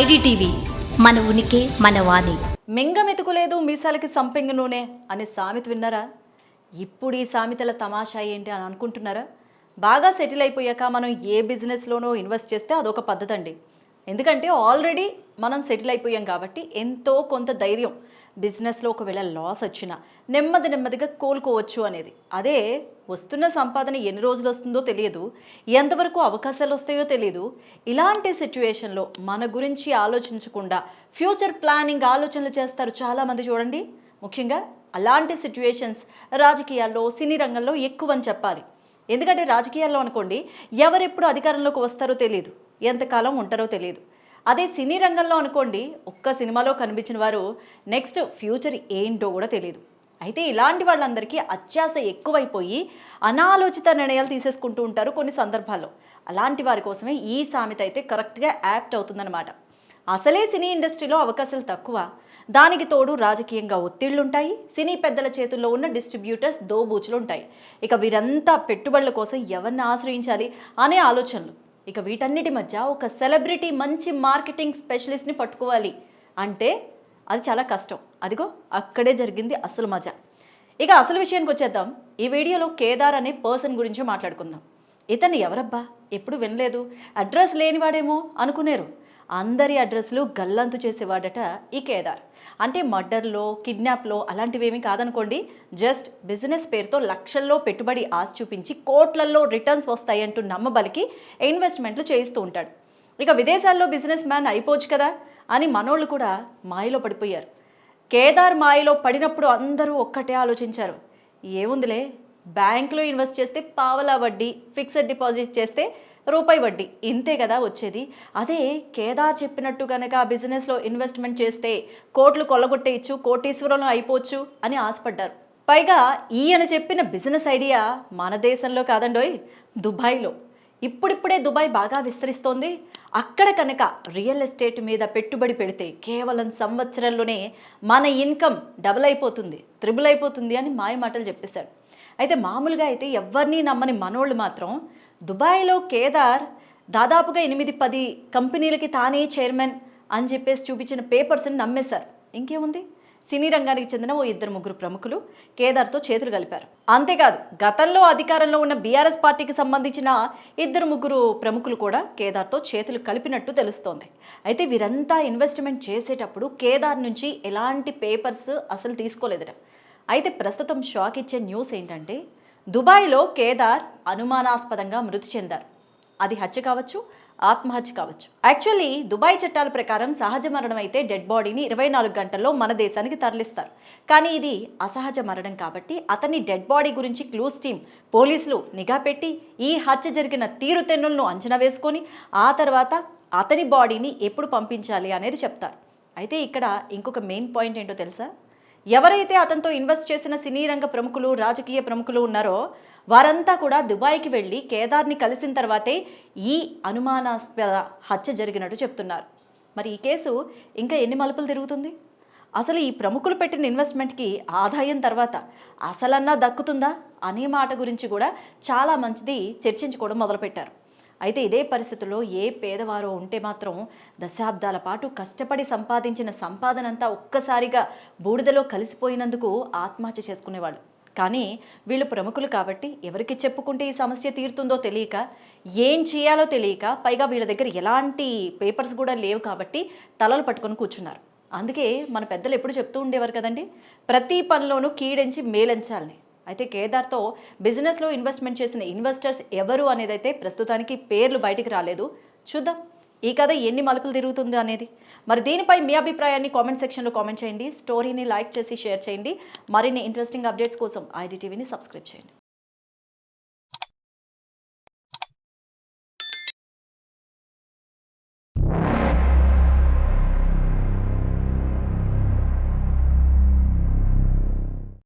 IDTV మన ఉనికి మన వాణి. మింగ మెతుకులేదు మీసాలకి సంపెంగ నూనె అనే సామెత విన్నారా? ఇప్పుడు ఈ సామెతల తమాషా ఏంటి అని అనుకుంటున్నారా? బాగా సెటిల్ అయిపోయాక మనం ఏ బిజినెస్లోనో ఇన్వెస్ట్ చేస్తే అదొక పద్ధతి అండి ఎందుకంటే ఆల్రెడీ మనం సెటిల్ అయిపోయాం కాబట్టి ఎంతో కొంత ధైర్యం బిజినెస్లో ఒకవేళ లాస్ వచ్చినా నెమ్మది నెమ్మదిగా కోలుకోవచ్చు అనేది. అదే వస్తున్న సంపాదన ఎన్ని రోజులు వస్తుందో తెలియదు ఎంతవరకు అవకాశాలు వస్తాయో తెలియదు. ఇలాంటి సిచ్యువేషన్లో మన గురించి ఆలోచించకుండా ఫ్యూచర్ ప్లానింగ్ ఆలోచనలు చేస్తారు చాలామంది చూడండి. ముఖ్యంగా అలాంటి సిచ్యువేషన్స్ రాజకీయాల్లో సినీ రంగంలో ఎక్కువ అని చెప్పాలి. ఎందుకంటే రాజకీయాల్లో అనుకోండి ఎవరెప్పుడు అధికారంలోకి వస్తారో తెలియదు ఎంతకాలం ఉంటారో తెలియదు. అదే సినీ రంగంలో అనుకోండి ఒక్క సినిమాలో కనిపించిన వారు నెక్స్ట్ ఫ్యూచర్ ఏంటో కూడా తెలియదు అయితే ఇలాంటి వాళ్ళందరికీ అత్యాశ ఎక్కువైపోయి అనాలోచిత నిర్ణయాలు తీసేసుకుంటూ ఉంటారు కొన్ని సందర్భాల్లో. అలాంటి వారి కోసమే ఈ సామెత అయితే కరెక్ట్గా యాప్ట్ అవుతుందన్నమాట. అసలే సినీ ఇండస్ట్రీలో అవకాశాలు తక్కువ. దానికి తోడు రాజకీయంగా ఒత్తిళ్ళుంటాయి సినీ పెద్దల చేతుల్లో ఉన్న డిస్ట్రిబ్యూటర్స్ దోబూచులు ఉంటాయి ఇక వీరంతా పెట్టుబడుల కోసం ఎవరిని ఆశ్రయించాలి అనే ఆలోచనలు. ఇక వీటన్నిటి మధ్య ఒక సెలబ్రిటీ మంచి మార్కెటింగ్ స్పెషలిస్ట్ని పట్టుకోవాలి అంటే అది చాలా కష్టం. అదిగో అక్కడే జరిగింది అసలు మజా. ఇక అసలు విషయానికి వచ్చేద్దాం. ఈ వీడియోలో కేదార్ అనే పర్సన్ గురించి మాట్లాడుకుందాం. ఇతను ఎవరబ్బా? ఎప్పుడు వినలేదు. అడ్రస్ లేనివాడేమో అనుకునేరు. అందరి అడ్రస్లు గల్లంతు చేసేవాడట ఈ కేదార్. అంటే మర్డర్లో కిడ్నాప్లో అలాంటివేమీ కాదనుకోండి. జస్ట్ బిజినెస్ పేరుతో లక్షల్లో పెట్టుబడి ఆశ చూపించి కోట్లల్లో రిటర్న్స్ వస్తాయంటూ నమ్మబలికి ఇన్వెస్ట్మెంట్లు చేయిస్తూ ఉంటాడు. ఇక విదేశాల్లో బిజినెస్ మ్యాన్ అయిపోవచ్చు కదా అని మనోళ్ళు కూడా మాయలో పడిపోయారు. కేదార్ మాయలో పడినప్పుడు అందరూ ఒక్కటే ఆలోచించారు. ఏముందిలే బ్యాంకులో ఇన్వెస్ట్ చేస్తే పావలా వడ్డీ ఫిక్స్డ్ డిపాజిట్ చేస్తే రూపాయి వడ్డీ. ఇంతే కదా వచ్చేది. అదే కేదార్ చెప్పినట్టు కనుక ఆ బిజినెస్లో ఇన్వెస్ట్మెంట్ చేస్తే కోట్లు కొల్లగొట్టేయచ్చు కోటీశ్వరంలో అయిపోవచ్చు అని ఆశపడ్డారు. పైగా ఈయన చెప్పిన బిజినెస్ ఐడియా మన దేశంలో కాదండోయ్ దుబాయ్లో. ఇప్పుడిప్పుడే దుబాయ్ బాగా విస్తరిస్తోంది. అక్కడ కనుక రియల్ ఎస్టేట్ మీద పెట్టుబడి పెడితే కేవలం సంవత్సరంలోనే మన ఇన్కమ్ డబుల్ అయిపోతుంది త్రిబుల్ అయిపోతుంది అని మాయ మాటలు చెప్పేశాడు. అయితే మామూలుగా అయితే ఎవరిని నమ్మని మనోళ్ళు మాత్రం దుబాయ్లో కేదార్ దాదాపుగా ఎనిమిది పది కంపెనీలకి తానే చైర్మన్ అని చెప్పేసి చూపించిన పేపర్స్ని నమ్మేశారు. ఇంకేముంది? సినీ రంగానికి చెందిన ఓ ఇద్దరు ముగ్గురు ప్రముఖులు కేదార్తో చేతులు కలిపారు. అంతేకాదు గతంలో అధికారంలో ఉన్న బీఆర్ఎస్ పార్టీకి సంబంధించిన ఇద్దరు ముగ్గురు ప్రముఖులు కూడా కేదార్తో చేతులు కలిపినట్టు తెలుస్తోంది. అయితే వీరంతా ఇన్వెస్ట్మెంట్ చేసేటప్పుడు కేదార్ నుంచి ఎలాంటి పేపర్స్ అసలు తీసుకోలేదట. అయితే ప్రస్తుతం షాక్ ఇచ్చే న్యూస్ ఏంటంటే దుబాయ్లో కేదార్ అనుమానాస్పదంగా మృతి చెందారు. అది హత్య కావచ్చు ఆత్మహత్య కావచ్చు. యాక్చువల్లీ దుబాయ్ చట్టాల ప్రకారం సహజ మరణం అయితే డెడ్ బాడీని ఇరవై నాలుగు గంటల్లో మన దేశానికి తరలిస్తారు. కానీ ఇది అసహజ మరణం కాబట్టి అతని డెడ్ బాడీ గురించి క్లూస్ టీమ్ పోలీసులు నిఘా పెట్టి ఈ హత్య జరిగిన తీరుతెన్నులను అంచనా వేసుకొని ఆ తర్వాత అతని బాడీని ఎప్పుడు పంపించాలి అనేది చెప్తారు. అయితే ఇక్కడ ఇంకొక మెయిన్ పాయింట్ ఏంటో తెలుసా? ఎవరైతే అతనితో ఇన్వెస్ట్ చేసిన సినీ రంగ ప్రముఖులు రాజకీయ ప్రముఖులు ఉన్నారో వారంతా కూడా దుబాయ్కి వెళ్ళి కేదార్ని కలిసిన తర్వాతే ఈ అనుమానాస్పద హత్య జరిగినట్టు చెప్తున్నారు. మరి ఈ కేసు ఇంకా ఎన్ని మలుపులు తిరుగుతుంది? అసలు ఈ ప్రముఖులు పెట్టిన ఇన్వెస్ట్మెంట్కి ఆదాయం తర్వాత అసలన్నా దక్కుతుందా? అనే మాట గురించి కూడా చాలా మంచిది చర్చించుకోవడం మొదలుపెట్టారు. అయితే ఇదే పరిస్థితుల్లో ఏ పేదవారో ఉంటే మాత్రం దశాబ్దాల పాటు కష్టపడి సంపాదించిన సంపాదన అంతా ఒక్కసారిగా బూడిదలో కలిసిపోయినందుకు ఆత్మహత్య చేసుకునేవాళ్ళు. కానీ వీళ్ళు ప్రముఖులు కాబట్టి ఎవరికి చెప్పుకుంటే ఈ సమస్య తీరుతుందో తెలియక ఏం చేయాలో తెలియక పైగా వీళ్ళ దగ్గర ఎలాంటి పేపర్స్ కూడా లేవు కాబట్టి తలలు పట్టుకొని కూర్చున్నారు. అందుకే మన పెద్దలు ఎప్పుడు చెప్తూ ఉండేవారు కదండి ప్రతి పనిలోనూ కీడెంచి మేలెంచాలని. అయితే కేదార్తో బిజినెస్లో ఇన్వెస్ట్మెంట్ చేసిన ఇన్వెస్టర్స్ ఎవరు అనేది అయితే ప్రస్తుతానికి పేర్లు బయటికి రాలేదు. చూద్దాం. ఈ కథ ఎన్ని మలుపులు తిరుగుతుంది అనేది. మరి దీనిపై మీ అభిప్రాయాన్ని కామెంట్ సెక్షన్లో కామెంట్ చేయండి. స్టోరీని లైక్ చేసి షేర్ చేయండి. మరిన్ని ఇంట్రెస్టింగ్ అప్డేట్స్ కోసం ఐడి టీవీని సబ్స్క్రైబ్ చేయండి.